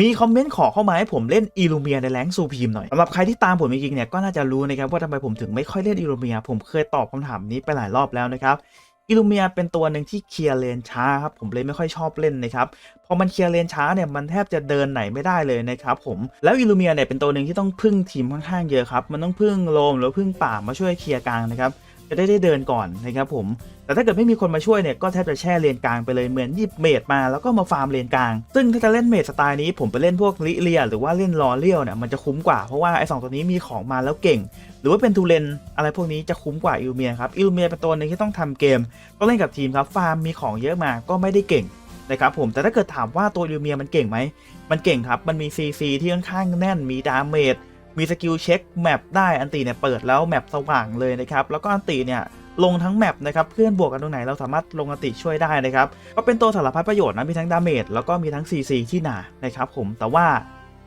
มีคอมเมนต์ขอเข้ามาให้ผมเล่นอีลูเมียในแรงซูพีมหน่อยสำหรับใครที่ตามผมจริงๆเนี่ยก็น่าจะรู้นะครับว่าทำไมผมถึงไม่ค่อยเล่นอีลูเมีย ผมเคยตอบคำถามนี้ไปหลายรอบแล้วนะครับอีลูเมียเป็นตัวหนึ่งที่เคลียร์เลนช้าครับผมเลยไม่ค่อยชอบเล่นนะครับพอมันเคลียร์เลนช้าเนี่ยมันแทบจะเดินไหนไม่ได้เลยนะครับผมแล้วอีลูเมียเนี่ยเป็นตัวหนึ่งที่ต้องพึ่งทีมค่อนข้างเยอะครับมันต้องพึ่งโลมหรือพึ่งป่ามาช่วยเคลียร์กลางนะครับ จะได้ได้เดินก่อนนะครับผม แต่ถ้าเกิดไม่มีคนมาช่วยเนี่ยก็แทบจะแช่เลนกลางไปเลยเหมือนหยิบเมดมาแล้วก็มาฟาร์มเลนกลาง ซึ่งถ้าจะเล่นเมดสไตล์นี้ผมไปเล่นพวกลิเลียหรือว่าเล่นลอเลียวเนี่ยมันจะคุ้มกว่าเพราะว่าไอ้สองตัวนี้มีของมาแล้วเก่ง หรือว่าเป็นทูเลนอะไรพวกนี้จะคุ้มกว่าอิลูเมียครับอิลูเมียเป็นตัวหนึงที่ต้องทำเกมต้องเล่นกับทีมครับฟาร์มมีของเยอะมาก็ไม่ได้เก่งนะครับผมแต่ถ้าเกิดถามว่าตัวอิลูเมียมันเก่งไหมมันเก่งครับมันมี CC ที่ค่อนข้างแน่นมีดาเมจ มีสกิลเช็คแมปได้อันตีเนี่ยเปิดแล้วแมปสว่างเลยนะครับแล้วก็อันตีเนี่ยลงทั้งแมปนะครับเพื่อนบวกกันตรงไหนเราสามารถลงอันติช่วยได้นะครับก็เป็นตัวสารพัดประโยชน์นะมีทั้งดาเมจแล้วก็มีทั้ง CC ที่หนานะครับผมแต่ว่า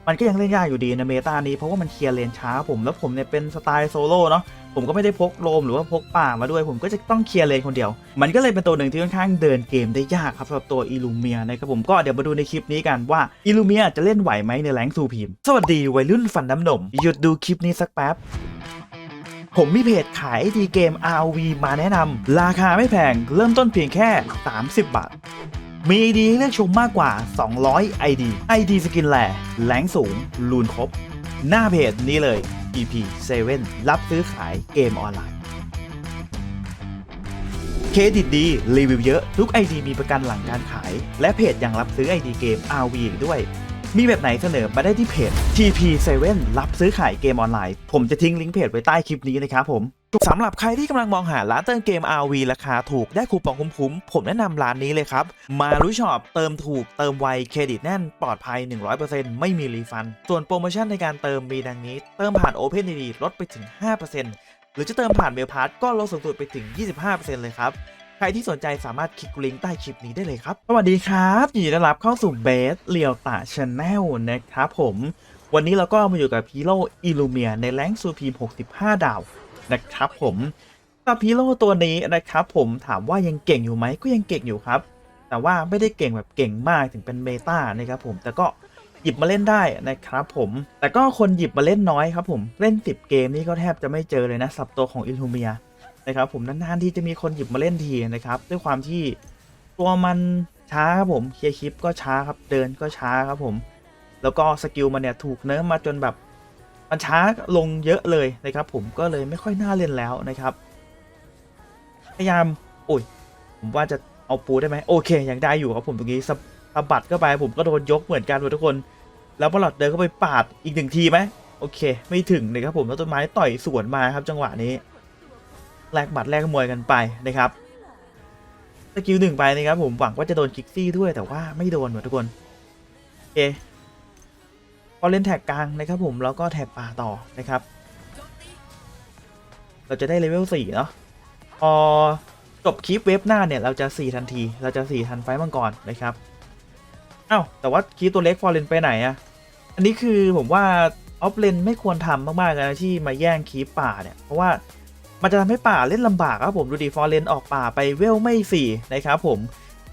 มันก็ยังเล่นยากอยู่ดีในเมตานี้เพราะว่ามันเคลียร์เลนช้าผมแล้วผมเนี่ยเป็นสไตล์โซโล่เนาะ ผมก็ไม่ได้พกโลมหรือว่าพกป่ามาด้วย ผมก็จะต้องเคลียร์เลนคนเดียว มันก็เลยเป็นตัวหนึ่งที่ค่อนข้างเดินเกมได้ยากครับสำหรับตัวอิลูเมียนะครับผมก็เดี๋ยวมาดูในคลิปนี้กันว่าอิลูเมียจะเล่นไหวไหมในแรงซูพีมสวัสดีวัยรุ่นฟันน้ำนมหยุดดูคลิปนี้สักแป๊บผมมีเพจขายไอทีเกม RV มาแนะนำราคาไม่แพง เริ่มต้นเพียงแค่ 30 บาท มี ID ให้เลือกชมมากกว่า 200 ID ID สกินแหล่แรงสูง ลูนครบ หน้าเพจนี้เลย EP 7 รับซื้อขายเกมออนไลน์ เครดิตดี รีวิวเยอะ ทุก ID มีประกันหลังการขาย และเพจยังรับซื้อ ID เกม RV อีกด้วย มีแบบไหนเสนอมาได้ที่เพจ TP7 รับซื้อขายเกมออนไลน์ ผมจะทิ้งลิงก์เพจไว้ใต้คลิปนี้นะครับผม สำหรับใครที่กำลังมองหาร้านเติมเกม RV ราคาถูกได้คูปองคุ้มๆ ผมแนะนำร้านนี้เลยครับ มารู้ช็อปเติมถูกเติมไวเครดิตแน่นปลอดภัย 100%ไม่มีรีฟัน ส่วนโปรโมชั่นในการเติมมีดังนี้ เติมผ่าน OpenID ลดไปถึง 5%หรือจะเติมผ่านเมลพาร์ก็ลดสูงสุดไปถึง 25%เลยครับใครที่สนใจสามารถคลิกลิงก์ใต้คลิปนี้ได้เลยครับ สวัสดีครับยินดีต้อนรับเข้าสู่เบสเลียวตาชาแนลนะครับผม วันนี้เราก็มาอยู่กับพีโร่อิลูเมียในแรงซูพีม65 ดาว นะครับผมสำหรับพีโร่ตัวนี้นะครับผมถามว่ายังเก่งอยู่ไหมก็ยังเก่งอยู่ครับ แต่ว่าไม่ได้เก่งแบบเก่งมากถึงเป็นเมตานะครับผมแต่ก็หยิบมาเล่นได้นะครับผมแต่ก็คนหยิบมาเล่นน้อยครับผมเล่น 10 เกมนี่ก็แทบจะไม่เจอเลยนะสับตัวของอิลูเมียนะครับผมนานๆที่จะมีคนหยิบมาเล่นทีนะครับด้วยความที่ตัวมันช้าครับผมเคลียร์คลิปก็ช้าครับเดินก็ช้าครับผม แล้วก็สกิลมันเนี่ยถูกเนิร์ฟมาจนแบบ มันช้าลงเยอะเลยนะครับ ผมก็เลยไม่ค่อยน่าเล่นแล้วนะครับพยายามโอ้ยผมว่าจะเอาปูได้ไหมโอเคยังได้อยู่ครับผมตรงนี้สะบัดเข้าไปผมก็โดนยกเหมือนกันหมดทุกคน แล้วบอลลอดเดินเข้าไปปาดอีกหนึ่งทีไหมโอเค ไม่ถึงนะครับผมแล้วต้นไม้ต่อยสวนมาครับ จังหวะนี้แลกบัตรแลกมวยกันไปนะครับสกิลหนึ่งไปนะครับผมหวังว่าจะโดนคิกซี่ด้วยแต่ว่าไม่โดนหมดทุกคนโอเค พอเล่นแท็กกลางนะครับผมแล้วก็แท็กป่าต่อนะครับ เราจะได้เลเวลสี่เนาะพอจบคลิปเว็บหน้าเนี่ยเราจะสี่ทันที เราจะสี่ทันไฟมังกรนะครับอ้าวแต่ว่าคลิปตัวเล็กฟอร์เรนไปไหนอะอันนี้คือผมว่าออฟเลนไม่ควรทำมากๆเลยนะที่มาแย่งคลิปป่าเนี่ยเพราะว่ามันจะทำให้ป่าเล่นลำบากครับผมดูดิฟอร์เรนออกป่าไปเวลไม่สี่นะครับผม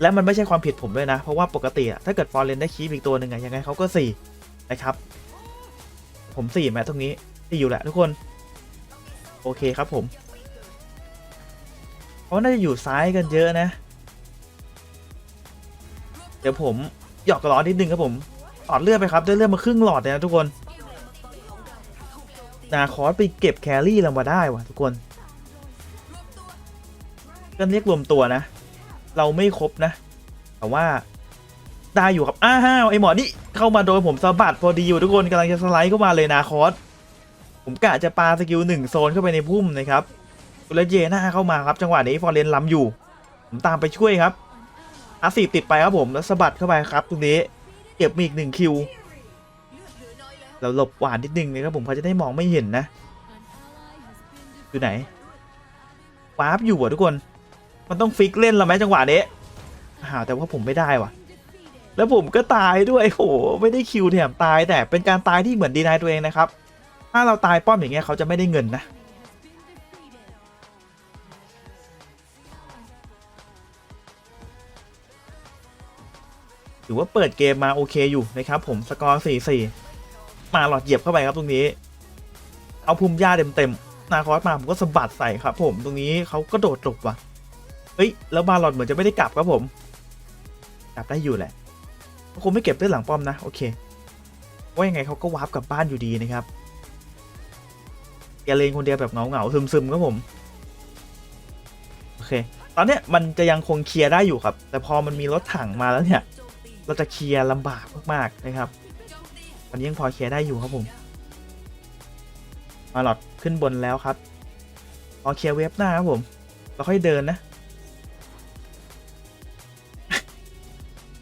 และมันไม่ใช่ความผิดผมด้วยนะ เพราะว่าปกติอะถ้าเกิดฟอร์เรนได้คีบอีกตัวหนึ่งอะยังไงเขาก็สี่ นะครับ ผมสี่แมตรงนี้สี่อยู่แหละทุกคน โอเคครับผมเพราะน่าจะอยู่ซ้ายกันเยอะนะ เดี๋ยวผมหยอกกระล้อนิดนึงครับผมตอดเลือดไปครับได้เลือดมาครึ่งหลอดเลยนะทุกคนนาคอสไปเก็บแครี่เรามาได้ว่ะทุกคนก็เรียกรวมตัวนะ เราไม่ครบนะ แต่ว่า ได้อยู่ครับอ้าวไอหมอนี่ เข้ามาโดนผมสะบัดพอดีอยู่ทุกคนกำลังจะสไลด์เข้ามาเลยนาคอสผมกะจะปาสกิลหนึ่งโซนเข้าไปในพุ่มนะครับแล้วเยน่าเข้ามาครับจังหวะนี้ฟอร์เรนล้ำอยู่ ผมตามไปช่วยครับอาสีติดไปครับผมแล้วสะบัดเข้าไปครับตรงนี้ เก็บมีอีกหนึ่งคิวเราหลบหวานนิดนึงนะครับผมเขาจะได้มองไม่เห็นนะอยู่ไหนวาร์ปอยู่อะทุกคน มันต้องฟิกเล่นเราไหมจังหวะนี้อ้าวแต่ว่าผมไม่ได้ว่ะ แล้วผมก็ตายด้วยโหไม่ได้คิวแถมตายแต่เป็นการตายที่เหมือนดีนายตัวเองนะครับ ถ้าเราตายป้อมอย่างเงี้ยเขาจะไม่ได้เงินนะถือว่าเปิดเกมมาโอเคอยู่นะครับผมสกอร์ 4-4 มาหลอดเหยียบเข้าไปครับตรงนี้ เอาภูมิยาเต็มๆ นาคอสมาผมก็สะบัดใส่ครับผมตรงนี้เขาก็โดดจบว่ะ เฮ้ย แล้วมาหลอดเหมือนจะไม่ได้กลับครับผม กลับได้อยู่แหละ คงไม่เก็บเลือดหลังป้อมนะ โอเค ว่ายังไงเขาก็วาร์ปกลับบ้านอยู่ดีนะครับแกเลงคนเดียวแบบเหงาๆซึมๆครับผม โอเค ตอนเนี้ยมันจะยังคงเคลียร์ได้อยู่ครับ แต่พอมันมีรถถังมาแล้วเนี่ย เราจะเคลียร์ลำบากมากๆนะครับวันนี้ยังพอเคลียร์ได้อยู่ครับผม มาหลอดขึ้นบนแล้วครับพอเคลียร์เวฟหน้าครับผม เราค่อยเดินนะ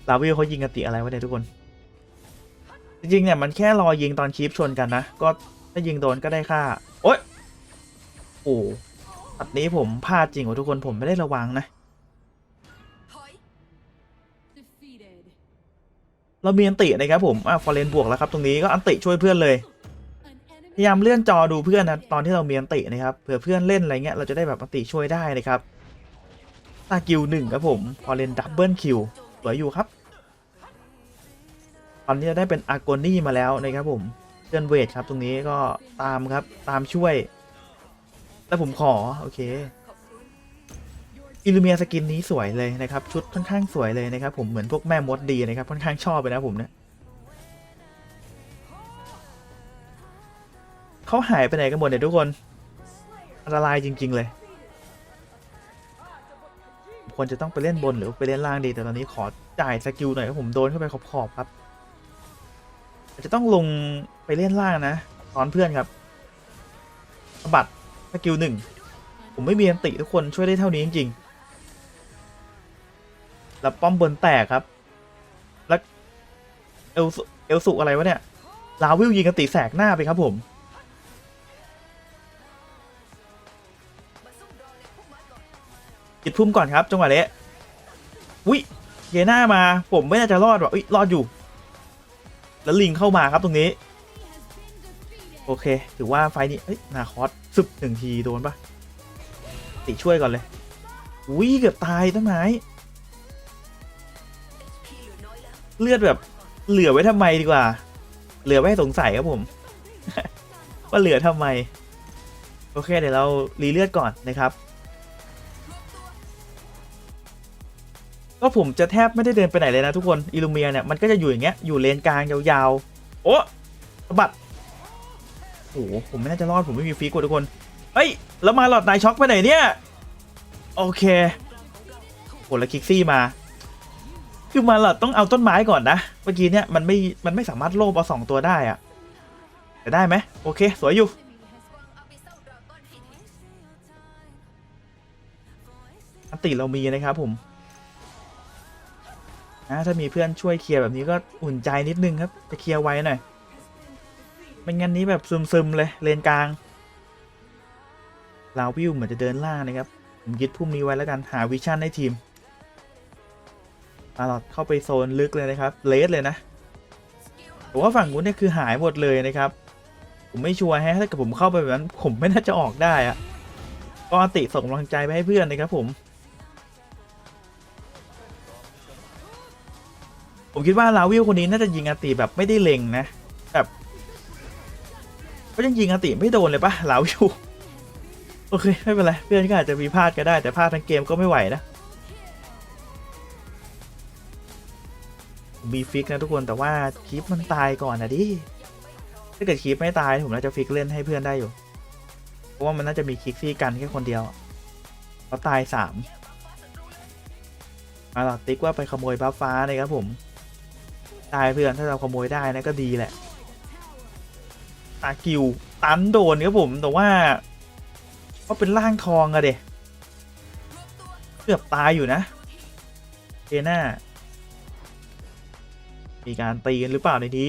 ลาวิลเขายิงกันติอะไรวะเนี่ยทุกคน จริงๆเนี่ยมันแค่รอยิงตอนคีปชนกันนะ ก็ถ้ายิงโดนก็ได้ค่า โอ๊ยโอ้ตัดนี้ผมพลาดจริงว่ะทุกคนผมไม่ได้ระวังนะ เรามีอันตินะครับผม อะฟอร์เรนบวกแล้วครับ ตรงนี้ก็อันติช่วยเพื่อนเลย พยายามเลื่อนจอดูเพื่อนนะตอนที่เรามีอันตินะครับ เผื่อเพื่อนเล่นอะไรเงี้ยเราจะได้แบบอันติช่วยได้นะครับตากิวหนึ่งครับผมพอเลนดับเบิลคิว วยอยู่ครับ ตอนนี้เราได้เป็นอาร์โกนี่มาแล้วนะครับผมเพื่อนเวทครับตรงนี้ก็ตามครับตามช่วย แล้วผมขอ โอเคอิลูเมียสกินนี้สวยเลยนะครับ ชุดค่อนข้างสวยเลยนะครับ ผมเหมือนพวกแม่มดดีนะครับค่อนข้างชอบไปนะผมเนี่ยเขาหายไปไหนกันหมดเนี่ยทุกคนอันตรายจริง ๆ เลย ควรจะต้องไปเล่นบนหรือไปเล่นล่างดีแต่ตอนนี้ขอจ่ายสกิลหน่อยครับผมโดนเข้าไปขอบๆครับอาจจะต้องลงไปเล่นล่างนะตอนเพื่อนครับสะบัดสกิลหนึ่งผมไม่มีอันติทุกคนช่วยได้เท่านี้จริงๆแล้วป้อมบนแตกครับ แล้วเอลสุเอลสุอะไรวะเนี่ยลาวิลยิงกันติแสกหน้าไปครับผม ปิดพุ่มก่อนครับจังหวะนี้อุ้ยเยน่ามาผมไม่น่าจะรอดว่ะอุ้ยรอดอยู่ แล้วลิงเข้ามาครับตรงนี้ โอเค ถือว่าไฟนี้เอ้ยนาคอสซึบหนึ่งทีโดนปะติช่วยก่อนเลยอุ้ยเกือบตายต้นไม้เลือดแบบเหลือไว้ทำไมดีกว่า เหลือไว้สงสัยครับผม ว่าเหลือทำไม โอเคเดี๋ยวเรารีเลือดก่อนนะครับ ก็ผมจะแทบไม่ได้เดินไปไหนเลยนะทุกคนอิลูเมียเนี่ยมันก็จะอยู่อย่างเงี้ยอยู่เลนกลางยาวๆ โอ้สะบัดโอ้โหผมไม่น่าจะรอดผมไม่มีฟีกว่ะทุกคนเฮ้ยแล้วมาหลอดนายช็อกไปไหนเนี่ย โอเคโหแล้วคิกซี่มา คือมาหลอดต้องเอาต้นไม้ก่อนนะ เมื่อกี้เนี่ยมันไม่มันไม่สามารถโลบเอาสองตัวได้อะแต่ได้ไหมโอเค สวยอยู่อันติเรามีนะครับผม นะถ้ามีเพื่อนช่วยเคลียร์แบบนี้ก็อุ่นใจนิดนึงครับจะเคลียร์ไว้หน่อยไม่งั้นนี้แบบซึมๆเลยเลนกลางลาวิวเหมือนจะเดินล่างนะครับผมยึดพุ่มนี้ไว้แล้วกันหาวิชั่นให้ทีมอาเราเข้าไปโซนลึกเลยนะครับเลสเลยนะผมว่าฝั่งนู้นเนี่ยคือหายหมดเลยนะครับ ผมไม่ชัวร์แฮะถ้าเกิดผมเข้าไปแบบนั้นผมไม่น่าจะออกได้อะก็อติส่งกำลังใจไปให้เพื่อนนะครับผม ผมคิดว่าลาวิลคนนี้น่าจะยิงอาติแบบไม่ได้เล็งนะ แบบก็ยังยิงอาติไม่โดนเลยปะลาวิลโอเค ไม่เป็นไร เพื่อนก็อาจจะมีพลาดก็ได้แต่พลาดทั้งเกมก็ไม่ไหวนะมีฟิกนะทุกคนแต่ว่าคลิปมันตายก่อนนะดิถ้าเกิดคลิปไม่ตายผมน่าจะฟิกเล่นให้เพื่อนได้อยู่ เพราะว่ามันน่าจะมีคลิกซี่กันแค่คนเดียวเขาตายสามมาหรอติ๊กว่าไปขโมยบัฟฟ้านะครับผม ตายเพื่อนถ้าเราขโมยได้นะก็ดีแหละ ตากิวตันโดนครับผมแต่ว่าก็เป็นร่างทองอะเดะเกือบตายอยู่นะเจน่ามีการตีกันหรือเปล่าในนี้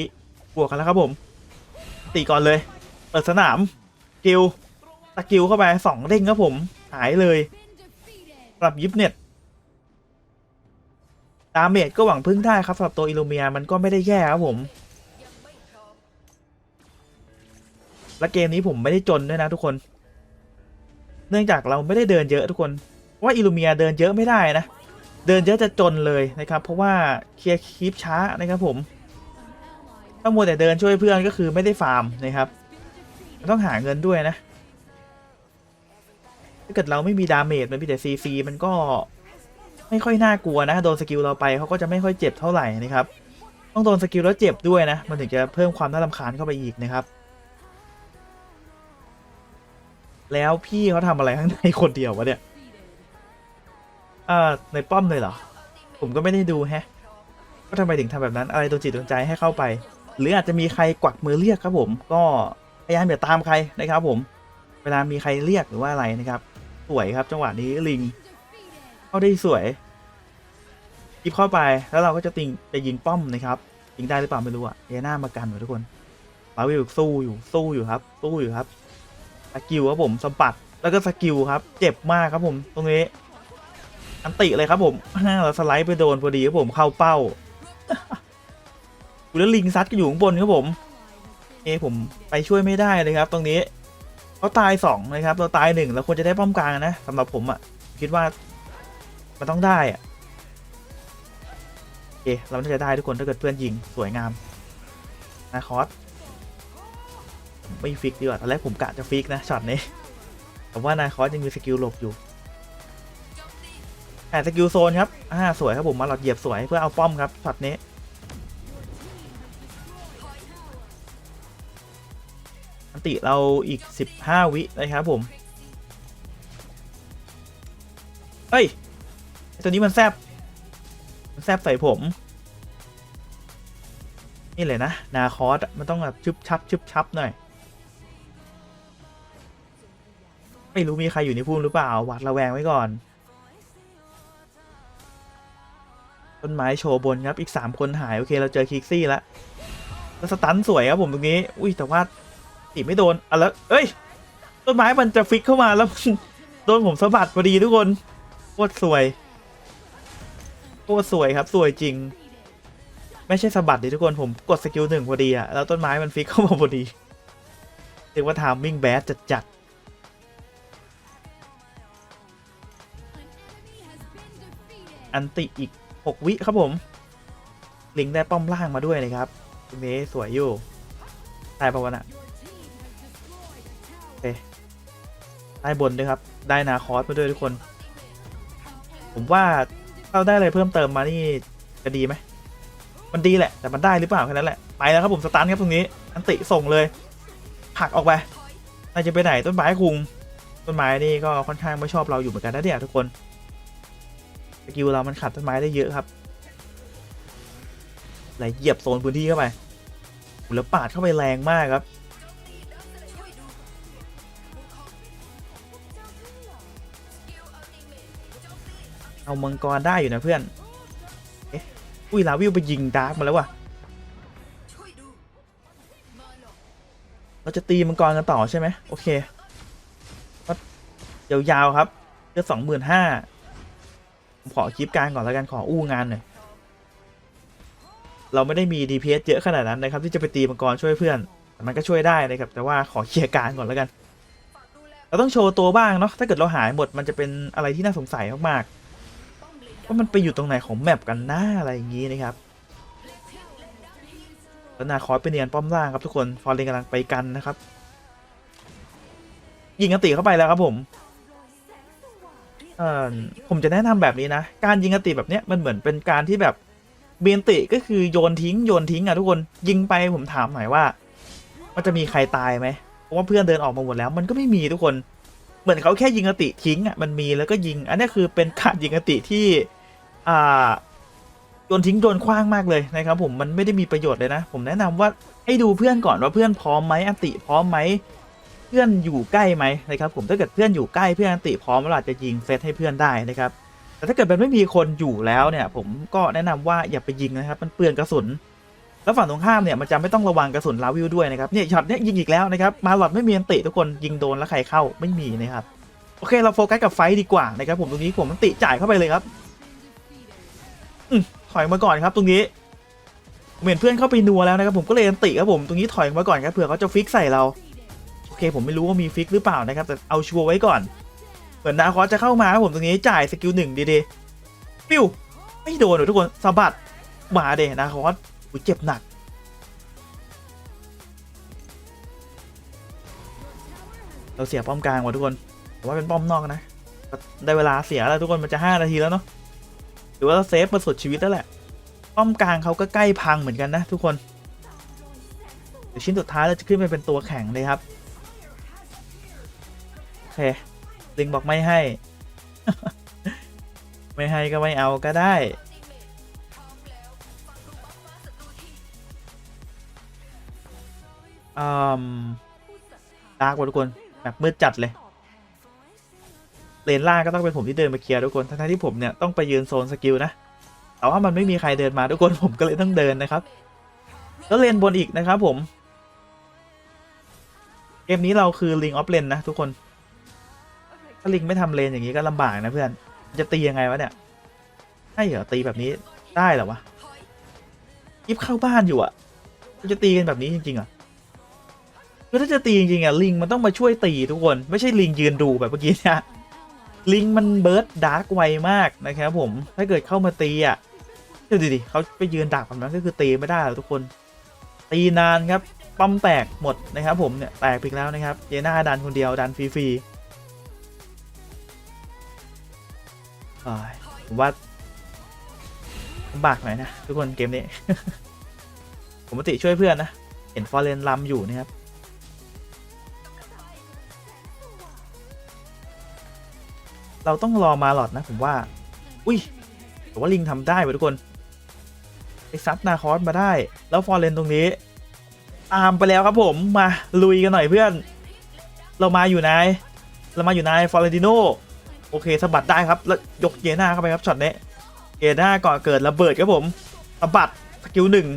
บวกกันแล้วครับผม ตีก่อนเลย เปิดสนาม กิวตะกิวเข้าไปสองเด้งครับผม หายเลยสำหรับยิปเน็ต ดาเมจก็หวังพึ่งได้ครับสำหรับตัวอิลูเมียมันก็ไม่ได้แย่ครับผม และเกมนี้ผมไม่ได้จนด้วยนะทุกคน เนื่องจากเราไม่ได้เดินเยอะทุกคนว่าอิลูเมียเดินเยอะไม่ได้นะ เดินเยอะจะจนเลยนะครับ เพราะว่าเคลียร์คลิปช้านะครับผมถ้ามัวแต่เดินช่วยเพื่อนก็คือไม่ได้ฟาร์มนะครับต้องหาเงินด้วยนะถ้าเกิดเราไม่มีดาเมจมันมีแต่ซีซีมันก็ ไม่ค่อยน่ากลัวนะโดนสกิลเราไปเขาก็จะไม่ค่อยเจ็บเท่าไหร่นะครับต้องโดนสกิลแล้วเจ็บด้วยนะ มันถึงจะเพิ่มความน่ารำคาญเข้าไปอีกนะครับ แล้วพี่เขาทำอะไรข้างในคนเดียววะเนี่ยอ่าในป้อมเลยเหรอ ผมก็ไม่ได้ดูแฮะว่าทำไมถึงทำแบบนั้นอะไรโดนจิตโดนใจให้เข้าไป หรืออาจจะมีใครกวักมือเรียกครับผม ก็พยายามอย่าตามใครนะครับผม เวลามีใครเรียกหรือว่าอะไรนะครับ สวยครับจังหวะนี้ลิงาได้สวยยิบเข้าไปแล้วเราก็จะติงจะยิงป้อมนะครับยิงได้หรือเปล่าไม่รู้อะเอน่ามากันหมดทุกคนลาวิวสู้อยู่สู้อยู่ครับ สู้อยู่ครับสกิลครับผมสมปัดแล้วก็สกิลครับ เจ็บมากครับผมตรงนี้ อันติเลยครับผมเราสไลด์ไปโดนพอดีครับผมเข้าเป้าแล้วลิงซัดก็อยู่ข้างบนครับผม เอผมไปช่วยไม่ได้เลยครับ ตรงนี้เขาตายสองนะครับ เราตายหนึ่งเราควรจะได้ป้อมกลางนะสำหรับผมอะ่ะคิดว่า มันต้องได้อะโอเคเราน่าจะได้ทุกคนถ้าเกิดเพื่อนยิงสวยงามนาคอสไม่ฟิกดีกว่าตอนแรกผมกะจะฟิกนะช็อตนี้ผมว่านาคอสยังมีสกิลหลบอยู่แต่สกิลโซนครับอ่าสวยครับผมมาหลอดเหยียบสวยเพื่อเอาป้อมครับช็อตนี้อันติเราอีก 15 วินะครับผมเฮ้ย ตัวนี้มันแซบมันแซบใส่ผม นี่เลยนะ นาคอสมันต้องแบบชุบชับชุบชับหน่อย ไม่รู้มีใครอยู่ในพุ่มหรือเปล่าหวัดระแวงไว้ก่อน ต้นไม้โชว์บนครับอีก 3 คนหาย โอเค เราเจอคิกซี่แล้วแล้วสตันสวยครับผมตรงนี้ อุ้ยแต่ว่าตีไม่โดนอะแล้ว เอ้ย ต้นไม้มันจะฟิกเข้ามาแล้วโดนผมสะบัดพอดีทุกคนโคตรสวย ตรสวยครับสวยจริง ไม่ใช่สะบัดดิทุกคนผมกดสกิลหนึ่งพอดีอะแล้วต้นไม้มันฟิกเข้ามาพอดีเรียกว่าทามมิ่งแบดจัดจัดอันติอีก 6 วิครับผม ลิงได้ป้อมล่างมาด้วยนะครับตรงนี้สวยอยู่ตายปะวะน่ะ Your team has destroyed a tower. ได้บนด้วยครับ ได้นาคอสมาด้วยทุกคน ผมว่า ถ้าได้อะไรเพิ่มเติมมานี่จะดีไหมมันดีแหละ แต่มันได้หรือเปล่าแค่นั้นแหละไปแล้วครับผมสตาร์ทครับตรงนี้ อันติส่งเลยผลักออกไปน่าจะไปไหนต้นไม้คุงต้นไม้นี่ก็ค่อนข้างไม่ชอบเราอยู่เหมือนกันนะเนี่ยทุกคนสกิลเรามันขัดต้นไม้ได้เยอะครับไหลเหยียบโซนพื้นที่เข้าไปหแล้วปาดเข้าไปแรงมากครับ เอามังกรได้อยู่นะเพื่อน เอ๊ะอุ้ยลาวิวไปยิงดาร์กมาแล้วว่ะ เราจะตีมังกรกันต่อใช่ไหมโอเคก็ยาวๆครับเลือสองหมื่นห้าผมขอคลิปกลางก่อนแล้วกันขออู้งานหน่อย เราไม่ได้มี DPS เยอะขนาดนั้นนะครับ ที่จะไปตีมังกรช่วยเพื่อน แต่มันก็ช่วยได้นะครับ แต่ว่าขอเคลียร์กลางก่อนแล้วกัน เราต้องโชว์ตัวบ้างเนาะ ถ้าเกิดเราหายหมดมันจะเป็นอะไรที่น่าสงสัยมากๆ ว่ามันไปอยู่ตรงไหนของแมปกันหน้าอะไรอย่างนี้นะครับแล้วนาคอสไปเนียนป้อมล่างครับทุกคน ฟอร์เรนกำลังไปกันนะครับ ยิงอติเข้าไปแล้วครับผมเอ่อผมจะแนะนำแบบนี้นะ การยิงอติแบบเนี้ยมันเหมือนเป็นการที่แบบเบียนติก็คือโยนทิ้งโยนทิ้งอะทุกคนยิงไปผมถามหน่อยว่า มันจะมีใครตายไหมเพราะว่าเพื่อนเดินออกมาหมดแล้ว มันก็ไม่มีทุกคน เหมือนเขาแค่ยิงอติทิ้งอะมันมีแล้วก็ยิง อันนี้คือเป็นการยิงอติที่ อ่าโยนทิ้งโยนคว้างมากเลยนะครับผมมันไม่ได้มีประโยชน์เลยนะ ผมแนะนำว่าให้ดูเพื่อนก่อนว่าเพื่อนพร้อมไหมอันติพร้อมไหมเพื่อนอยู่ใกล้ไหมนะครับผมถ้าเกิดเพื่อนอยู่ใกล้เพื่อนอันติพร้อมเราอาจจะยิงเซตให้เพื่อนได้นะครับแต่ถ้าเกิดมันไม่มีคนอยู่แล้วเนี่ย ผมก็แนะนำว่าอย่าไปยิงนะครับ มันเปลืองกระสุน แล้วฝั่งตรงข้ามเนี่ยมันจะไม่ต้องระวังกระสุนลาวิวด้วยนะครับเนี่ยช็อตเนี้ยยิงอีกแล้วนะครับมาหลอดไม่มีอันติทุกคนยิงโดนแล้วใครเข้าไม่มีนะครับโอเคเราโฟกัสกับไฟดีกว่านะครับผมตรงนี้ผมอันติจ่ายเข้าไปเลยครับ ถอยมาก่อนครับตรงนี้ผมเห็นเพื่อนเข้าไปนัวแล้วนะครับผมก็เลยอันติครับผมตรงนี้ถอยมาก่อนครับเผื่อเขาจะฟิกใส่เราโอเค ผมไม่รู้ว่ามีฟิกหรือเปล่านะครับแต่เอาชัวร์ไว้ก่อนเหมือนนาคอสจะเข้ามาครับผมตรงนี้จ่ายสกิลหนึ่งดีๆปิ้วไม่โดนหรอทุกคนสะบัดมาเดนาคอสอุ้ยเจ็บหนักเราเสียป้อมกลางว่ะทุกคนแต่ว่าเป็นป้อมนอกนะ ได้เวลาเสียแล้วทุกคนมันจะห้านาทีแล้วเนาะ หรือว่าเราเซฟมาสุดชีวิตแล้วแหละ ป้อมกลางเขาก็ใกล้พังเหมือนกันนะทุกคนเดี๋ยวชิ้นสุดท้ายเราจะขึ้นไปเป็นตัวแข็งเลยครับ โอเค ลิงบอกไม่ให้ ไม่ให้ก็ไม่เอาก็ได้อืมดาร์กว่ะทุกคนแบบมืดจัดเลย เลนล่างก็ต้องเป็นผมที่เดินไปเคลียร์ทุกคนทั้งที่ผมเนี่ยต้องไปยืนโซนสกิลนะแต่ว่ามันไม่มีใครเดินมาทุกคนผมก็เลยต้องเดินนะครับ แล้วเลนบนอีกนะครับผม เกมนี้เราคือลิงออฟเลนนะทุกคน ถ้าลิงไม่ทำเลนอย่างนี้ก็ลำบากนะเพื่อน จะตียังไงวะเนี่ยใช่เหรอตีแบบนี้ได้เหรอวะยิบเข้าบ้านอยู่อะจะตีกันแบบนี้จริงๆเหรอคือถ้าจะตีจริงๆอะลิงมันต้องมาช่วยตีทุกคน ไม่ใช่ลิงยืนดูแบบเมื่อกี้เนี่ย ลิงมันเบิร์ดดาร์กไวมากนะครับผม ถ้าเกิดเข้ามาตีอะเดี๋ยวดิเขาไปยืนดักแบบนั้นก็คือตีไม่ได้ทุกคน ตีนานครับปั๊มแตกหมดนะครับผมเนี่ยแตกไปอีกแล้วนะครับเจน่าดันคนเดียวดันฟรีๆผมว่าลำบากหน่อยนะทุกคนเกมนี้ ผมปกติช่วยเพื่อนนะ เห็นฟอร์เรนลำอยู่นะครับ เราต้องรอมาหลอดนะผมว่า อุ้ยแต่ว่าลิงทำได้ไปทุกคนไอซัดนาคอสมาได้ แล้วฟอร์เรนตรงนี้ ตามไปแล้วครับผมมาลุยกันหน่อยเพื่อน เรามาอยู่นายเรามาอยู่นายฟอร์เรนติโนโอเคสะบัดได้ครับแล้วยกเยน่าเข้าไปครับช็อตนี้เยน่าก่อนเกิดระเบิดครับผมสะบัดสกิลหนึ่ง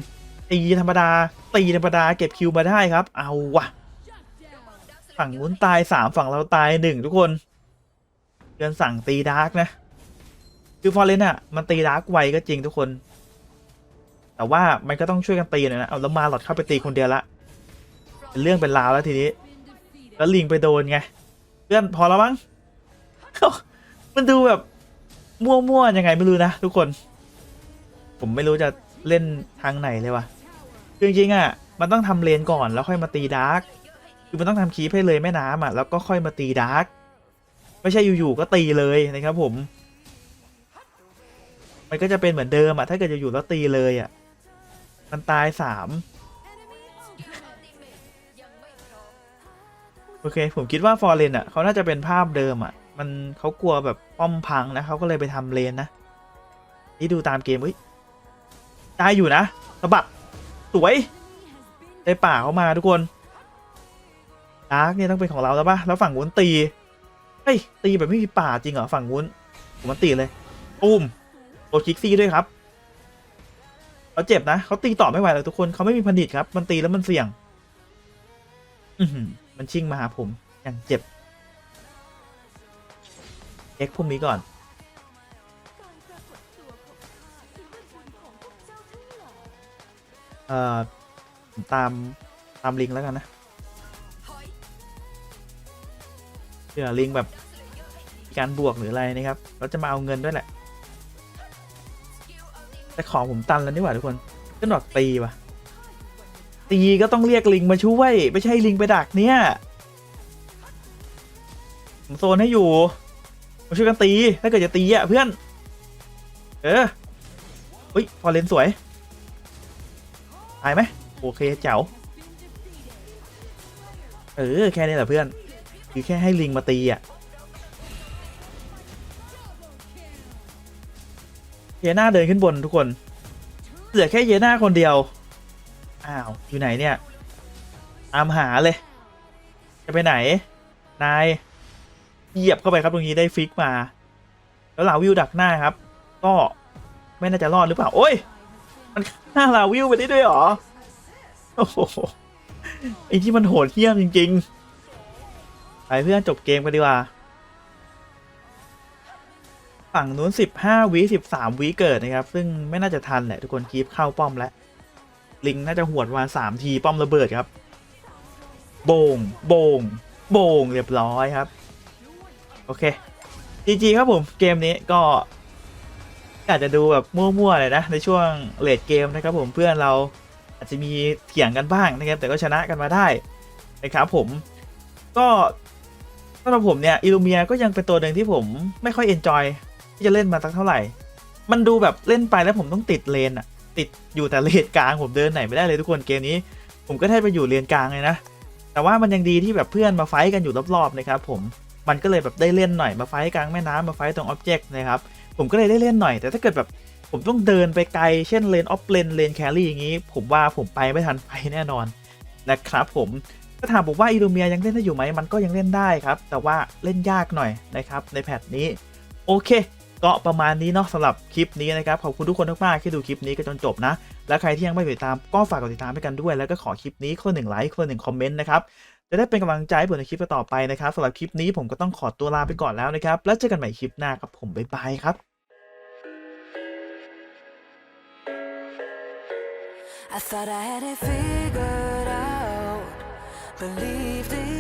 ตีธรรมดาตีธรรมดาเก็บคิวมาได้ครับ เอาวะฝั่งนู้นตายสามฝั่งเราตายหนึ่งทุกคน เกินสั่งตีดาร์กนะ คือฟอร์เรนอะมันตีดาร์กไวก็จริงทุกคน แต่ว่ามันก็ต้องช่วยกันตีนะเอาแล้วมาหลอดเข้าไปตีคนเดียวละเป็นเรื่องเป็นราวแล้วทีนี้ แล้วลิงไปโดนไง เพื่อนพอแล้วมั้งมันดูแบบมั่วๆยังไงไม่รู้นะทุกคน ผมไม่รู้จะเล่นทางไหนเลยวะคือจริงๆอะมันต้องทำเลนก่อนแล้วค่อยมาตีดาร์กคือมันต้องทำคีพให้เลยแม่น้ำอะแล้วก็ค่อยมาตีดาร์ก ไม่ใช่อยู่ๆก็ตีเลยนะครับผม มันก็จะเป็นเหมือนเดิมอะถ้าเกิดอยู่ๆแล้วตีเลยอะมันตายสามโอเค ผมคิดว่าฟอร์เรนอะเขาน่าจะเป็นภาพเดิมอะ มันเขากลัวแบบป้อมพังนะเขาก็เลยไปทำเลนนะ นี่ดูตามเกมเฮ้ยได้อยู่นะสะบัดสวยได้ป่าเข้ามาทุกคนดาร์กเนี่ยต้องเป็นของเราแล้วปะแล้วฝั่งวุ้นตี เฮ้ยตีแบบไม่มีป่าจริงเหรอฝั่งวุ้นผมมันตีเลยปุ้มโดนคิกซี่ด้วยครับเขาเจ็บนะเขาตีต่อไม่ไหวเลยทุกคนเขาไม่มีพันดิตครับ มันตีแล้วมันเสี่ยง อืมันชิ่งมาหาผมอย่างเจ็บเอ็กพวกนี้ก่อนเอ่อตามตามลิงแล้วกันนะ ผื่อลิงแบบการบวกหรืออะไรนะครับ เราจะมาเอาเงินด้วยแหละ แต่ของผมตันแล้วนี่หว่าทุกคนก็หนอกตีว่ะ ตีก็ต้องเรียกลิงมาช่วย ไม่ใช่ลิงไปดักเนี่ยผมโซนให้อยู่ มาช่วยกันตี ถ้าเกิดจะตีอะเพื่อน เอออุ้ยพอเลนสวย ตายไหมโอเคเจ๋วเออ แค่นี้แหละเพื่อน คือแค่ให้ลิงมาตีอะเยน่าเดินขึ้นบนทุกคน เหลือแค่เยน่าคนเดียว อ้าว อยู่ไหนเนี่ย ตามหาเลย จะไปไหน นาย เหยียบเข้าไปครับตรงนี้ได้ฟิกมา แล้วลาวิวดักหน้าครับ ก็ไม่น่าจะรอดหรือเปล่า โอ้ย มันหน้าลาวิวไปได้ด้วยหรอ โอ้โหไอ้ที่มันโหดเหี้ยมจริง ๆ ไปเพื่อนจบเกมกันดีกว่า ฝั่งนู้นสิบห้าวิสิบสามวิเกิดนะครับ ซึ่งไม่น่าจะทันแหละทุกคนคีบเข้าป้อมแล้ว ลิงน่าจะหวดมาสามทีป้อมระเบิดครับ โบงโบงโบงเรียบร้อยครับ โอเคจีจีครับผมเกมนี้ก็อาจจะดูแบบมั่วๆเลยนะ ในช่วงเลดเกมนะครับผมเพื่อนเราอาจจะมีเถียงกันบ้างนะครับ แต่ก็ชนะกันมาได้นะครับผมก็ำหรับผมเนี่ยอิลูเมียก็ยังเป็นตัวหนึ่งที่ผมไม่ค่อยเอนจอยที่จะเล่นมาสักเท่าไหร่ มันดูแบบเล่นไปแล้วผมต้องติดเลนอะติดอยู่แต่เลนกลางผมเดินไหนไม่ได้เลยทุกคนเกมนี้ ผมก็ได้ไปอยู่เลนกลางเลยนะ แต่ว่ามันยังดีที่แบบเพื่อนมาไฟท์กันอยู่รอบๆนะครับผมมันก็เลยแบบได้เล่นหน่อยมาไฟท์กลางแม่น้ำมาไฟท์ตรงอ็อบเจกต์นะครับผมก็เลยได้เล่นหน่อย แต่ถ้าเกิดแบบผมต้องเดินไปไกลเช่นเลนออฟเลนเลนแครี่อย่างนี้ ผมว่าผมไปไม่ทันไปแน่นอนนะครับผม ถ้าถามผมว่าอีลูเมียยังเล่นได้อยู่ไหมมันก็ยังเล่นได้ครับ แต่ว่าเล่นยากหน่อยนะครับในแพทนี้ โอเค ก็ประมาณนี้เนาะสำหรับคลิปนี้นะครับ ขอบคุณทุกคนมากๆที่ดูคลิปนี้กันจนจบนะ และใครที่ยังไม่ติดตามก็ฝากกดติดตามให้กันด้วย แล้วก็ขอคลิปนี้คนหนึ่งไลค์คนหนึ่งคอมเมนต์นะครับจะได้เป็นกำลังใจให้ผมในคลิปต่อไปนะครับสำหรับคลิปนี้ผมก็ต้องขอตัวลาไปก่อนแล้วนะครับ แล้วเจอกันใหม่คลิปหน้าครับผมบ๊ายบายครับ I thought I had it figured out. believed in